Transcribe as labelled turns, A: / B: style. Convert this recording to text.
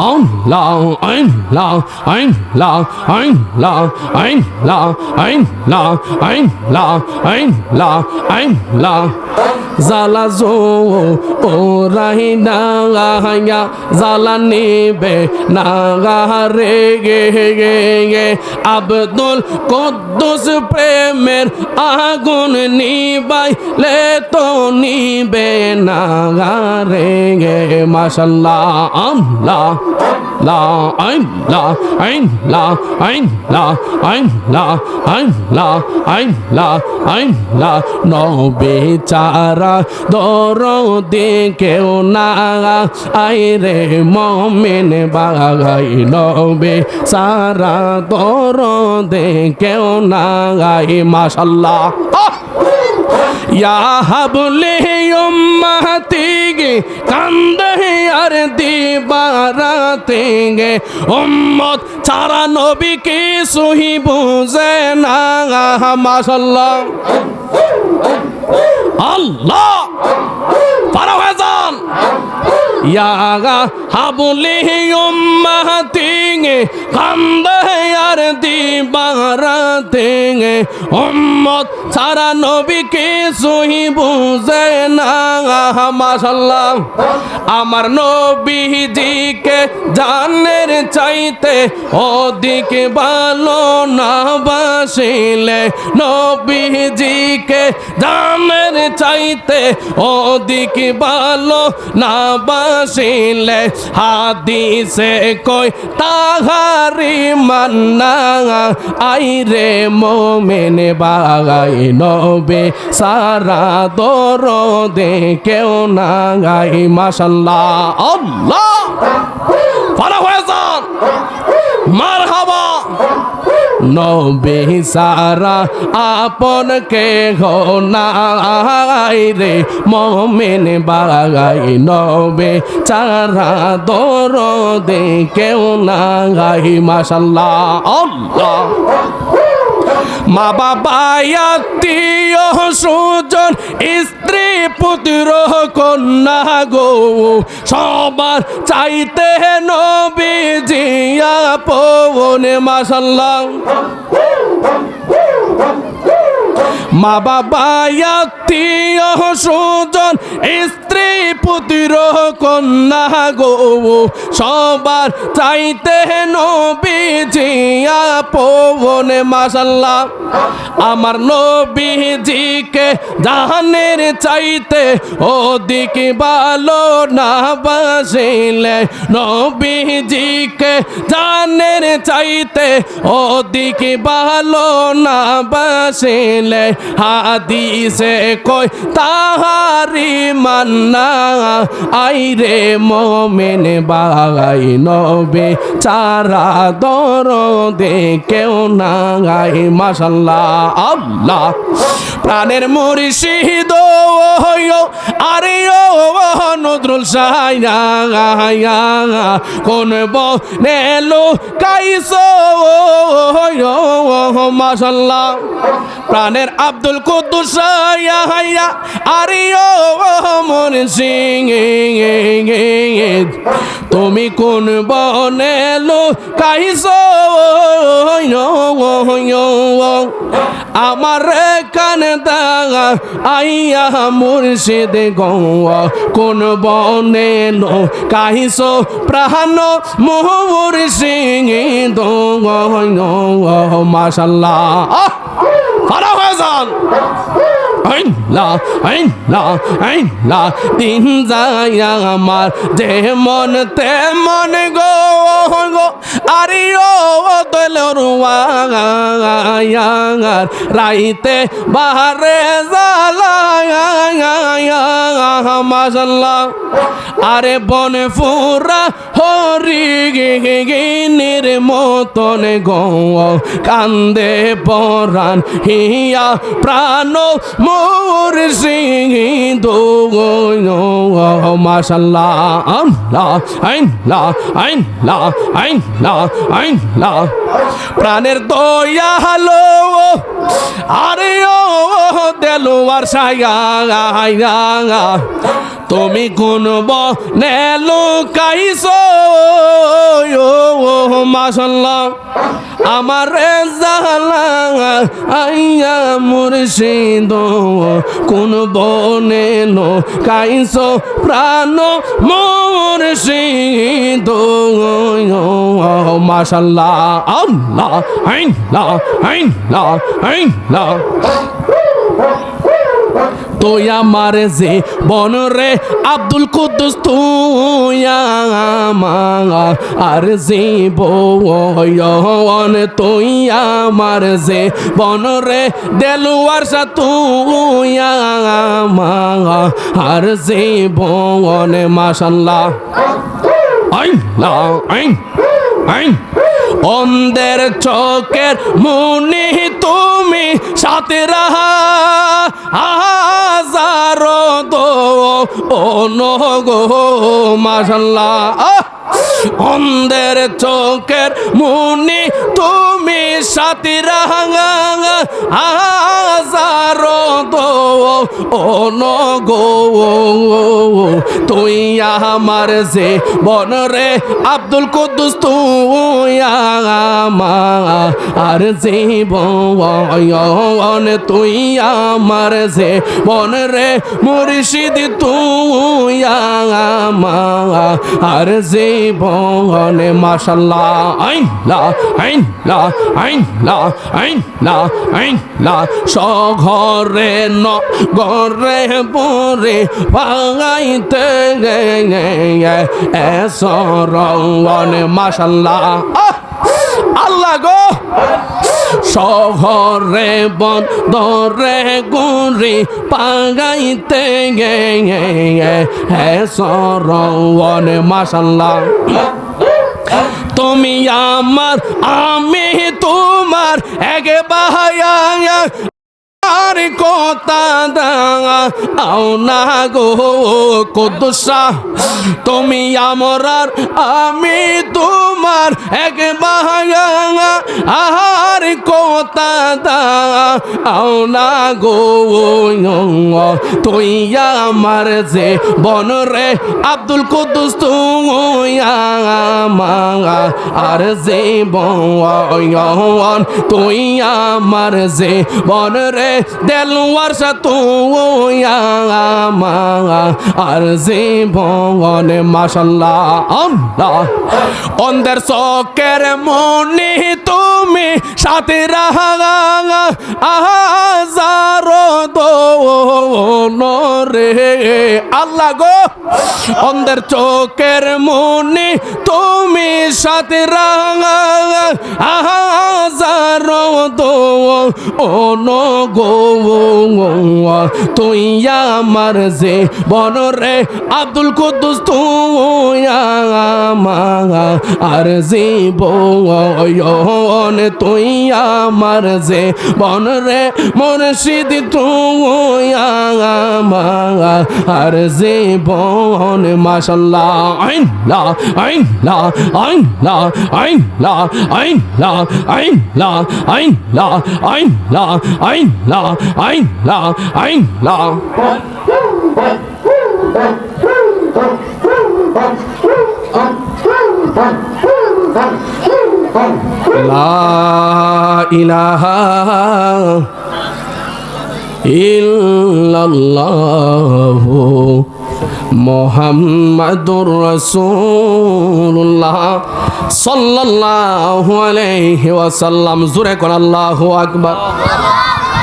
A: Allah, Allah, Allah, Allah, Allah, Allah, Allah, Allah, Allah. জালা জো ও রাহি না জালা নিবে না রে গে গে গে আব্দুল কদ্দুস প্রেমের আগুন নিবাই লে তো নিবে না রে গে মাশাল্লাহ আল্লাহ লা আইন লা আইন লা আইন লা আইন লা আইন লা আইন লা আইন লা নবে চারা দর দে কেউ না আইরে মমেন বাগাই লবে সারা দর দে কেউ না গাই মাশাল্লাহ। হাবলে উম্মাতি গে, কান্দে আর দিবারাতে গে। উম্মত ছাড়া নবীকে সহি বুঝে না, মাশাল্লাহ। আল্লাহ। পারা হয়ে উম্মাতিগে কান্দে আর দিবারাতেগে উম্মত সারা নবীকে সহি বুঝে না মাশাল্লাহ আমার নবীজিকে জানের চাইতে অধিক ভালো না বাসিলে নবীজিকে জানের চাইতে অধিক ভালো না বাসিলে হাদিসে কই তাহারি মান্না আই রে মোমেন বাগাই নবে, সারা দর দে কেউ না গাই মাসাল্লাহ আল্লাহ পারা হয়ে যান মার হাবা নবে সারা আপন কে নাই রে, মমেন বাগাই নবে চারা দর দে কেউ না গাই মাসাল্লাহ আল্লাহ। মা বাবা আত্মীয় সুজন স্ত্রী পুত্র কন্যা গো সবার চাইতে নবী জিয়া পবনে মাসাল্লাহ মা বাবা আত্মীয় সুজন, স্ত্রী পুত্র কন্যা গো, সবার চাইতে নবী জিয়া পবনে মাসাল্লাহ আমার নবীজিকে জাহানের চাইতে ওদিক ভালো না বাসিলে, নবীজিকে জানের চাইতে ওদিক ভালো না বাসিলে হাদিসে কই তাহারি মান্না আই রে মোমেন বাগাই নবে চারা দর দে কেউ না গাই মাসাল্লাহ আল্লাহ। প্রাণের মরিষিদ আরে ও নদরুল সাইয়া কোন বনেলো কাইসো মাসাল্লাহ প্রাণের আব্দুল কুদ্দুস, হাইয়া আরে মন সিং তুমি কোন বনেলো কাইসো আমার কান দাগা, আইয়া মুর্শিদ গৌয়া কোন বনে লো কাহিসো প্রাণ, মোহর সিং দো মাশাল্লাহ। ভালো হয়ে যান। আমার, যে মন তে মন গো গো। পরওয়ার রাইতে বাহারে মাসাল্লাহ আরে বনে ফুরা হরি গিনির মতন গৌ কান্দে পরান হিয়া প্রাণ মোর সিঙি দো মাসাল্লাহ আইন লা আইন লা আইন লা আইন লা আইন লা প্রাণের দয়া হালো আরে ও দেলোয়ার সায়া তুমি কোন বনে লুকাইছ মাসাল্লাহ আমার জালা আইয়া মুর্শিদ কোন বনে লুকাইছ প্রাণ মুর্শিদ মাসাল্লাহ আল্লাহ আইন লা আইন আইন তুই আমার যে বন রে, আব্দুল কুদ্দুস, তুই আমার আর যে বন তুই আমার যে বন রে, দেলুয়ার সা তুই আমার আর যে বন মাশাল্লাহ আইন আইন আইন। অন্ধের চোখের মুনি তুমি সাথে রাহা হাজারো দো ও গো মাশাল্লাহ! অন্ধের চোখের মুনি তুমি সাথে রাহা হাজারো তুই আমার যে বন রে আব্দুল কুদ্দুস, তুই আর যে বন তুই আমার যে বন রে মুর্শিদ, তুই আর যে বন মাশাল্লাহ। আইন লা আইন লা আইন লা আইন লা আইন লা। সঘরে ন গরে পরে পাগাইতে এসর এসরণ মাশাল্লাহ। আল্লাহ গো! শহরে বন দরে গুরি পাগাইতে গে এসরণ মাশাল্লাহ। তুমি আমার, আমি তোমার, এক বাহায়া আর কথা গো কদুসা তুমি আমরার আমি তোমার এক বাহাগা আহার কোতা দা আওনা গো তুই আমার যে বন রে, আব্দুল কুদ্দুস আর যে বন, তুই আমার যে বন রে দেলওয়া আর যে বন মাশাল্লাহ, আল্লাহ। অন্ধের চকের মনে তুমি সাথে রাহা, আহাজারো রে। আল্লাহ গো। অন্ধের চোখের মনে তুমি সাথে রাঙা আহাজারো দো অন গো। তুই আমার যে বন রে, আব্দুল কুদ্দুস তুই আর যে বন তুই আমার যে বন রে, মুর্শিদ তুই আর যে বন মাশাল্লাহ আইন লা আইন লা আইন লা আইন লা আইন লা আইন লা আইন লা আইন লা আইন লা আইন লা, আইন লা লা। ইলাহা ইল্লাল্লাহু মোহাম্মদুর রসুল্লাহ সাল্লাল্লাহু আলাইহি ওয়াসাল্লাম। জুরে কোন আল্লাহু আকবার।